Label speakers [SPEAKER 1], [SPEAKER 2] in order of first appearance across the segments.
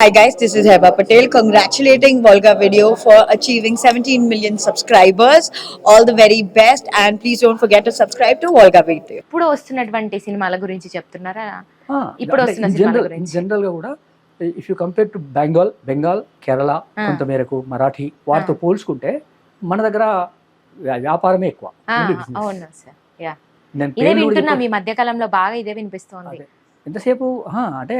[SPEAKER 1] Hi guys, this is Heba Patel congratulating Volga Video for achieving 17 million subscribers. All the very best and please don't forget to subscribe to Volga Video.
[SPEAKER 2] ఇప్పుడు వస్తున్నటువంటి సినిమాల గురించి చెప్తున్నారా ఇప్పుడు వస్తున్న
[SPEAKER 3] in
[SPEAKER 2] సినిమాల
[SPEAKER 3] general-
[SPEAKER 2] గురించి.
[SPEAKER 3] in general గా కూడా if you compare to Bengal Bengal Kerala
[SPEAKER 2] ఆ.
[SPEAKER 3] కొంతమేరకు మరాఠీ వాటితో పోల్చుకుంటే మన దగ్గర వ్యా- వ్యాపారమే ఎక్కువ.
[SPEAKER 2] అవును సార్ యా ఇదే వింటున్నాం. ఈ మధ్య కాలంలో బాగా ఇదే వినిపిస్తోంది.
[SPEAKER 3] ఎంతసేపు? అంటే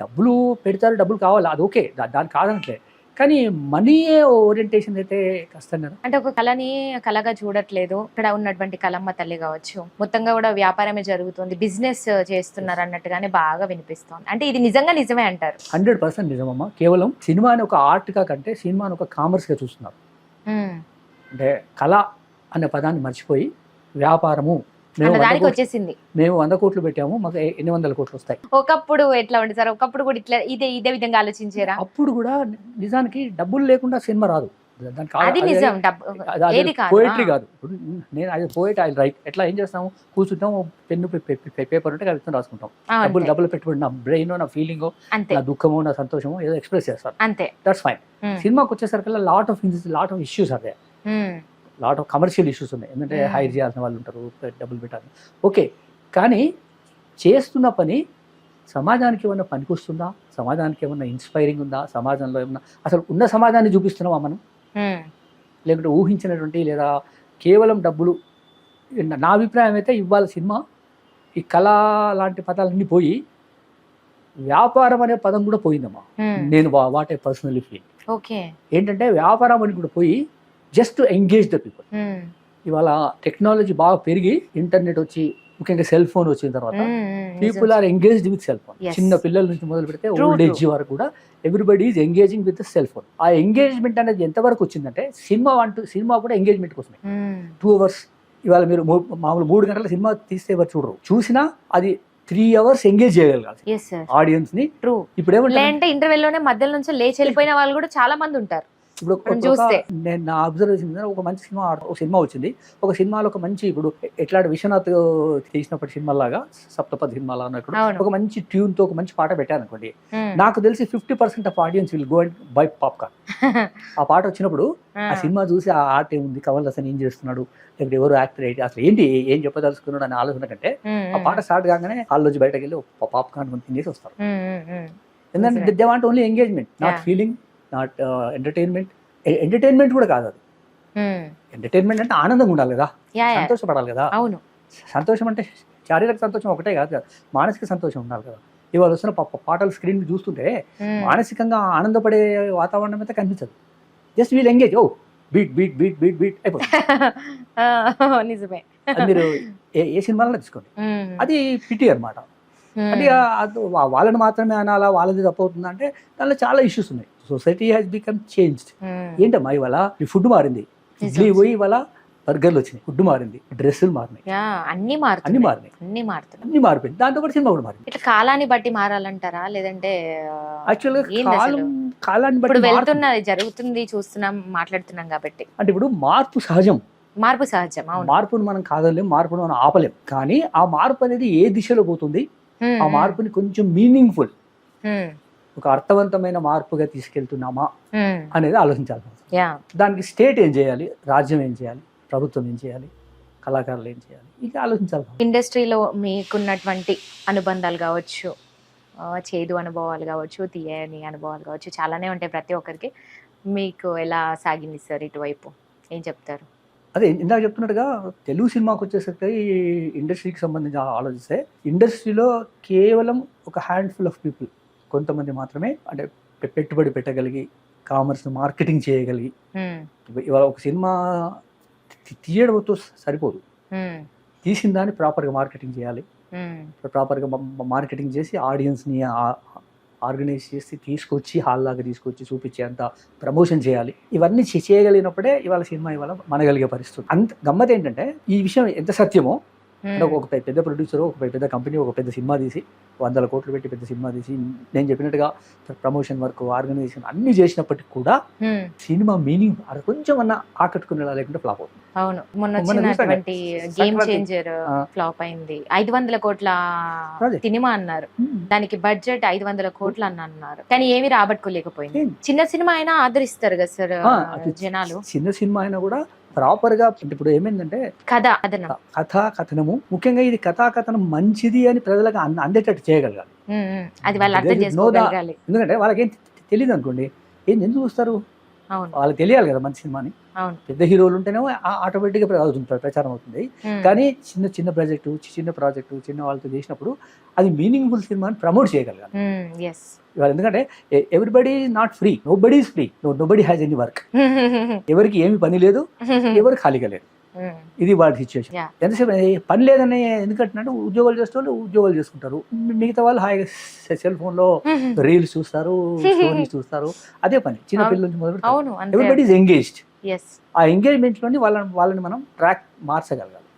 [SPEAKER 3] డబ్బులు పెడతారు డబ్బులు కావాలి? అది ఓకే దాని కాదనట్లే. కానీ మనీ ఓరియంటేషన్ అయితే కష్టం కదా
[SPEAKER 2] అంటే ఒక కళని కళగా చూడట్లేదు. ఇక్కడ ఉన్నటువంటి కళమ్మ తల్లి కావచ్చు. మొత్తంగా కూడా వ్యాపారమే జరుగుతుంది. బిజినెస్ చేస్తున్నారు అన్నట్టుగానే బాగా వినిపిస్తోంది. అంటే ఇది నిజంగా నిజమే అంటారు.
[SPEAKER 3] హండ్రెడ్ పర్సెంట్ నిజమమ్మా. కేవలం సినిమాని ఒక ఆర్ట్గా కంటే సినిమాని ఒక కామర్స్గా చూస్తున్నారు.
[SPEAKER 2] ఉమ్.
[SPEAKER 3] అంటే కళ అనే పదాన్ని మర్చిపోయి వ్యాపారము
[SPEAKER 2] దానికి వచ్చేసింది.
[SPEAKER 3] మేము వంద కోట్లు పెట్టాము మాకు ఎన్ని వందల కోట్లు వస్తాయి.
[SPEAKER 2] ఒకప్పుడు ఎట్లా ఉంది సార్? ఒకప్పుడు కూడా ఇట్లా ఇదే ఇదే విధంగా ఆలోచించారా?
[SPEAKER 3] అప్పుడు కూడా నిజానికి డబ్బులు లేకుండా సినిమా రాదు. పోయిటరీ. కాదు. ఇప్పుడు నేను అది పోయిట్ అది రైట్ ఎట్లా ఏం చేస్తాము? కూర్చుంటాం పెన్ను పేపర్ ఉంటే కవిత్వం రాసుకుంటాం. డబ్బులు. డబ్బులు పెట్టుబడి నా బ్రెయిన్ నా ఫీలింగ్ నా దుఃఖమో నా సంతోషమో ఏదో ఎక్స్ప్రెస్ చేస్తాను
[SPEAKER 2] అంతే.
[SPEAKER 3] That's fine. సినిమాకి వచ్చేసరికి lot of lot of issues అదే. లాట్ ఆఫ్ కమర్షియల్ ఇష్యూస్ ఉన్నాయి. ఎందుకంటే
[SPEAKER 2] Hmm.
[SPEAKER 3] హైర్ చేయాల్సిన వాళ్ళు ఉంటారు డబ్బులు పెట్టాలి ఓకే కానీ చేస్తున్న పని సమాజానికి ఏమన్నా పనికొస్తుందా? సమాజానికి ఏమన్నా ఇన్స్పైరింగ్ ఉందా? సమాజంలో ఏమన్నా అసలు ఉన్న సమాజాన్ని చూపిస్తున్నామా మనం?
[SPEAKER 2] ఉమ్.
[SPEAKER 3] లేకుంటే ఊహించినటువంటి లేదా కేవలం డబ్బులు నా- అభిప్రాయం అయితే ఇవాళ సినిమా ఈ కళ లాంటి పదాలన్నీ పోయి వ్యాపారం అనే పదం కూడా పోయిందమ్మా.
[SPEAKER 2] ఉమ్.
[SPEAKER 3] నేను what I personally feel
[SPEAKER 2] okay
[SPEAKER 3] ఏంటంటే వ్యాపారం అని కూడా పోయి జస్ట్ ఎంగేజ్ ద పీపుల్. ఇవాళ టెక్నాలజీ బాగా పెరిగి ఇంటర్నెట్ వచ్చి ముఖ్యంగా సెల్ ఫోన్ వచ్చిన తర్వాత people. Are engaged with cell phone. చిన్న పిల్లల నుంచి మొదలు పెడితే ఓల్డ్ ఏజ్. వరకు కూడా everybody is engaging with cell phone ఆ ఎంగేజ్మెంట్ అనేది ఎంతవరకు వచ్చిందంటే సినిమా అంటూ సినిమా కూడా ఎంగేజ్మెంట్ కోసమే. టూ అవర్స్ ఇవాళ మీరు మామూలు మూడు గంటల సినిమా తీస్తే ఎవరు చూడరు చూసినా అది త్రీ అవర్స్ ఎంగేజ్ చేయగలగాలి ఆడియన్స్ని
[SPEAKER 2] ట్రూ
[SPEAKER 3] ఇప్పుడు ఏమంటే
[SPEAKER 2] ఇంటర్వెల్లోనే మధ్యలో నుంచి లేచి వెళ్ళిపోయిన వాళ్ళు కూడా చాలా మంది ఉంటారు
[SPEAKER 3] ఇప్పుడు. నేను నా అబ్జర్వేషన్ ఒక మంచి సినిమా ఒక సినిమా వచ్చింది ఒక సినిమాలో ఒక మంచి ఇప్పుడు ఎట్లాంటి విశ్వనాథ్ తీసినప్పటి సినిమా లాగా సప్తపది సినిమా లాగా. ఒక మంచి ట్యూన్తో ఒక మంచి పాట పెట్టాను అనుకోండి. నాకు తెలిసి fifty percent of audience will go and buy popcorn ఆ పాట వచ్చినప్పుడు
[SPEAKER 2] ఆ.
[SPEAKER 3] సినిమా చూసి ఆ ఆర్ట్ ఏముంది కమల్ హాసన్ ఏం చేస్తున్నాడు లేకపోతే ఎవరు యాక్టర్ ఏంటి అసలు ఏంటి ఏం చెప్పదలుచుకున్నాడు అనే ఆలోచన కంటే ఆ పాట స్టార్ట్ కాగానే హాల్ నుంచి బయటకు వెళ్ళి పాప్కార్న్ కొని తినేసి వస్తారు. ఎందుకంటే. They want only engagement not. Feeling not entertainment entertainment కూడా కాదు అది. ఎంటర్టైన్మెంట్ అంటే ఆనందంగా ఉండాలి కదా. సంతోషపడాలి కదా.
[SPEAKER 2] అవును.
[SPEAKER 3] సంతోషం అంటే శారీరక సంతోషం ఒకటే కాదు కదా. మానసిక సంతోషం ఉండాలి కదా. ఇవాళ వస్తున్న పాటలు స్క్రీన్ చూస్తుంటే. మానసికంగా ఆనందపడే వాతావరణం అయితే కనిపించదు. జస్ట్ వీల్ ఎంగేజ్ ఓ beat beat beat beat beat అయిపోతుంది.
[SPEAKER 2] నిజమే.
[SPEAKER 3] మీరు ఏ ఏ సినిమాలో తీసుకోండి. అది పిటి అన్నమాట
[SPEAKER 2] ఉమ్.
[SPEAKER 3] అంటే వాళ్ళని మాత్రమే అనాలా వాళ్ళది తప్పవుతుందా అంటే దానిలో చాలా ఇష్యూస్ ఉన్నాయి. Society has become changed. ఏంటమ్మా ఇవాళ? ఫుడ్ మారింది. ఇడ్లీ. పోయి ఇవాళ బర్గర్లు వచ్చినాయి. ఫుడ్ మారింది. డ్రెస్సులు మారినాయి.
[SPEAKER 2] అన్ని
[SPEAKER 3] అన్ని
[SPEAKER 2] మారుతున్నాయి.
[SPEAKER 3] మారినాయి.
[SPEAKER 2] అన్ని మారుతున్నాయి.
[SPEAKER 3] అన్ని మారిపోయింది. దాంతో పాటు సినిమా కూడా మారింది.
[SPEAKER 2] ఇట్లా కాలాన్ని బట్టి మారాలంటారా? లేదంటే
[SPEAKER 3] యాక్చువల్గా కాలం? కాలాన్ని బట్టి.
[SPEAKER 2] వెళ్తున్నది జరుగుతుంది చూస్తున్నాం మాట్లాడుతున్నాం కాబట్టి.
[SPEAKER 3] అంటే ఇప్పుడు మార్పు సహజం.
[SPEAKER 2] మార్పు సహజం
[SPEAKER 3] మార్పును మనం కాదలేం మార్పును మనం ఆపలేం. కానీ ఆ మార్పు అనేది ఏ దిశలో పోతుంది?
[SPEAKER 2] ఉమ్,
[SPEAKER 3] ఆ మార్పుని కొంచెం మీనింగ్ఫుల్ ఒక అర్థవంతమైన మార్పుగా తీసుకెళ్తున్నామా
[SPEAKER 2] ఉమ్.
[SPEAKER 3] అనేది ఆలోచించాలి
[SPEAKER 2] యా
[SPEAKER 3] దానికి స్టేట్ ఏం చేయాలి? రాజ్యం ఏం చేయాలి? ప్రభుత్వం ఏం చేయాలి? కళాకారులు ఏం చేయాలి? ఇది ఆలోచించాలి
[SPEAKER 2] ఇండస్ట్రీలో మీకున్నటువంటి అనుబంధాలు కావచ్చు చేదు అనుభవాలు కావచ్చు తీయని అనుభవాలు కావచ్చు చాలానే ఉంటాయి ప్రతి ఒక్కరికి. మీకు ఎలా సాగింది సార్ ఇటువైపు? ఏం చెప్తారు?
[SPEAKER 3] అదే ఇందాక చెప్తున్నట్టుగా తెలుగు సినిమాకి వచ్చేసరికి ఈ ఇండస్ట్రీకి సంబంధించి ఆలోచిస్తే ఇండస్ట్రీలో కేవలం ఒక హ్యాండ్ఫుల్ ఆఫ్ పీపుల్ కొంతమంది మాత్రమే అంటే పెట్టుబడి పెట్టగలిగి కామర్స్ మార్కెటింగ్ చేయగలిగి ఇవాళ ఒక సినిమా తీయడంతో సరిపోదు. తీసిన దాన్ని ప్రాపర్గా మార్కెటింగ్ చేయాలి. ప్రాపర్గా మార్కెటింగ్ చేసి ఆడియన్స్ని ఆర్గనైజ్ చేసి తీసుకొచ్చి హాల్ లాగా తీసుకొచ్చి చూపించేంత ప్రమోషన్ చేయాలి. ఇవన్నీ చేయగలిగినప్పుడే ఇవాళ సినిమా ఇవాళ మనగలిగే పరిస్థితి. అంత గమ్మత్ ఏంటంటే ఈ విషయం ఎంత సత్యమో అంటే ఒక పెద్ద- ప్రొడ్యూసర్ ఒక పెద్ద కంపెనీ ఒక పెద్ద సినిమా తీసి వందల కోట్లు పెట్టి పెద్ద సినిమా తీసి నేను చెప్పినట్టుగా ప్రమోషన్ వర్క్ ఆర్గనైజేషన్ అన్ని చేసినప్పటికీ కూడా సినిమా మీనింగ్ అది కొంచెం అన్న ఆకట్టుకునేలా లేకుంటే ఫ్లాప్ అవుతుంది.
[SPEAKER 2] అవును. మొన్న వచ్చినటువంటి
[SPEAKER 3] చూసాగా,
[SPEAKER 2] గేమ్. చేంజర్. ఫ్లాప్ అయింది. ఐదు వందల కోట్ల. సినిమా అన్నారు. దానికి బడ్జెట్ ఐదు వందల కోట్లు అని అన్నారు. కానీ ఏమి రాబట్టుకోలేకపోయింది? చిన్న సినిమా అయినా ఆదరిస్తారు కదా సార్ జనాలు.
[SPEAKER 3] చిన్న సినిమా అయినా కూడా ప్రాపర్గా ఇప్పుడు ఏమైందంటే
[SPEAKER 2] కథ
[SPEAKER 3] కథా కథనము. ముఖ్యంగా ఇది కథా కథనం మంచిది అని ప్రజలకు అంద- అందేటట్టు చేయగలగాలి.
[SPEAKER 2] అది వాళ్ళు అర్థం
[SPEAKER 3] ఎందుకంటే వాళ్ళకి ఏం తెలియదు అనుకోండి ఏం ఎందుకు చూస్తారు వాళ్ళకి తెలియాలి కదా మంచి సినిమాని. పెద్ద హీరోలు ఉంటేనేమో ఆటోమేటిక్గా అవుతుంది ప్రచారం అవుతుంది. కానీ చిన్న చిన్న ప్రాజెక్టు చిన్న ప్రాజెక్టు చిన్న వాళ్ళతో చేసినప్పుడు అది మీనింగ్ఫుల్ సినిమాని ప్రమోట్ చేయగలగాలి. ఇవాళ ఎందుకంటే everybody not free. Nobody free. No nobody has any work. ఎవరికి ఏమి పని లేదు ఎవరు ఖాళీగా లేదు ఇది వాడి సిచ్యువేషన్. ఎంతసేపు పని లేదని ఎందుకంటే ఉద్యోగాలు చేసే వాళ్ళు ఉద్యోగాలు చేసుకుంటారు. మిగతా వాళ్ళు హాయిగా సెల్ ఫోన్లో రీల్స్ చూస్తారు స్టోరీస్ చూస్తారు. అదే పని. చిన్న. పిల్లల నుంచి మొదలు ఎవ్రీబడి ఈజ్ ఎంగేజ్డ్ ఆ ఎంగేజ్మెంట్లోని వాళ్ళని వాళ్ళని మనం ట్రాక్ మార్చగలగాలి.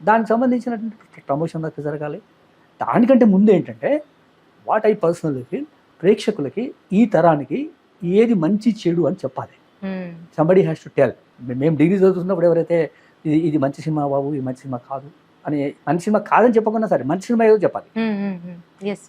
[SPEAKER 3] దానికి సంబంధించినటువంటి ప్రమోషన్ వర్క్ జరగాలి. దానికంటే ముందు ఏంటంటే వాట్ ఐ పర్సనల్ ఫీల్ ప్రేక్షకులకి ఈ తరానికి ఏది మంచి చెడు అని చెప్పాలి. సంబడి హ్యాస్ టు టెల్ మేము డిగ్రీ చదువుతున్నప్పుడు ఎవరైతే ఇది ఇది మంచి సినిమా బాబు ఇది మంచి సినిమా కాదు అని మంచి సినిమా కాదని చెప్పకుండా సరే మంచి సినిమా ఏదో చెప్పాలి.
[SPEAKER 2] ఎస్